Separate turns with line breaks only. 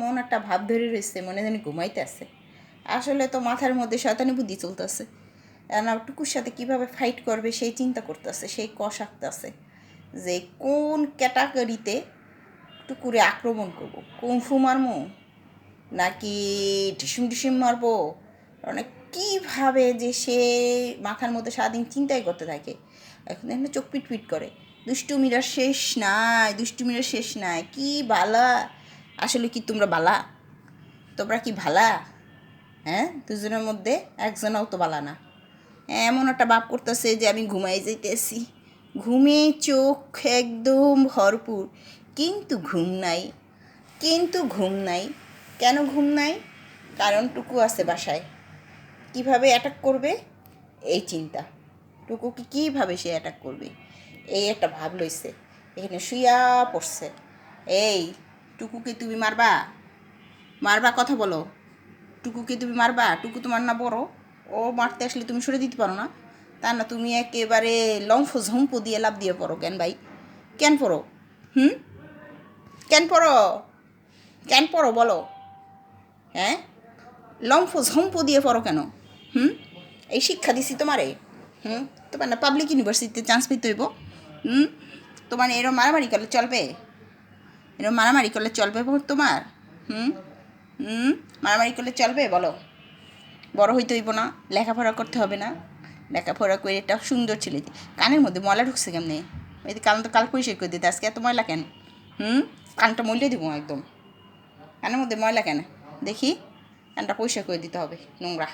মন একটা ভাব ধরে রয়েছে, মনে জানি ঘুমাইতে আছে। আসলে তো মাথার মধ্যে শয়তানি বুদ্ধি চলতেছে। টুকুর সাথে কীভাবে ফাইট করবে সেই চিন্তা করতেছে, সেই কষ আঁকতেছে যে কোন ক্যাটাগরিতে টুকুরে আক্রমণ করব? কুমফু মারমো নাকি টিসুম টিসুম মারবো? মানে কীভাবে যে সে মাথার মধ্যে সারাদিন চিন্তাই করতে থাকে। এখন এখানে চোখ পিট পিট করে, দুষ্টুমিরা শেষ নাই, দুষ্টুমিরা শেষ নাই, কি বালা! আসলে কি তোমরা বালা? তোমরা কি ভালা? হ্যাঁ দুজনের মধ্যে একজনও তো বালা না। এমন একটা বাপ করতেছে যে আমি ঘুমাই যাইতেছি। ঘুমে চোখ একদম ভরপুর। কিন্তু ঘুম নাই। কিন্তু ঘুম নাই। কেন ঘুম নাই? কারণ টুকু আছে বাসায়। কীভাবে অ্যাটাক করবে? এই চিন্তা। টুকুকে কীভাবে সে অ্যাটাক করবে? এই একটা ভাব লইছে। এখানে শুইয়া পড়ছে। এই টুকুকে তুমি মারবা? মারবা কথা বলো। টুকুকে তুমি মারবা? টুকু তোমার না বড়। ও মারতে আসলে তুমি সরে দিতে পারো না। তা না, তুমি একেবারে লম্ফ ঝম্প দিয়ে লাভ দিয়ে পড়ো, কেন ভাই? কেন পড়ো? হুম? কেন পড়ো? কেন পড়ো বলো। হ্যাঁ? লম্ফ ঝম্প দিয়ে পড়ো কেন? হুম? এই শিক্ষা দিছি তোমারে। হুম? তোমার না পাবলিক ইউনিভার্সিটিতে চান্স পেতে হইব। হুম? তোমার এরম মারামারি করলে চলবে। এরম মারামারি করলে চলবে তোমার? হুম? হুম? মারামারি করলে চলবে? বলো। বড় হইতে হইব না, লেখাপড়া করতে হবে না। লেখাপড়া করে একটা সুন্দর ছেলে কানের মধ্যে ময়লা ঢুকছে কেমনি? এই কান তো কাল পরিষ্কার করে দিতে আজকে এত ময়লা কেন? হুম? কানটা মইলে দিব একদম। কানের মধ্যে ময়লা কেন? দেখি। কানটা পরিষ্কার করে দিতে হবে, নোংরা।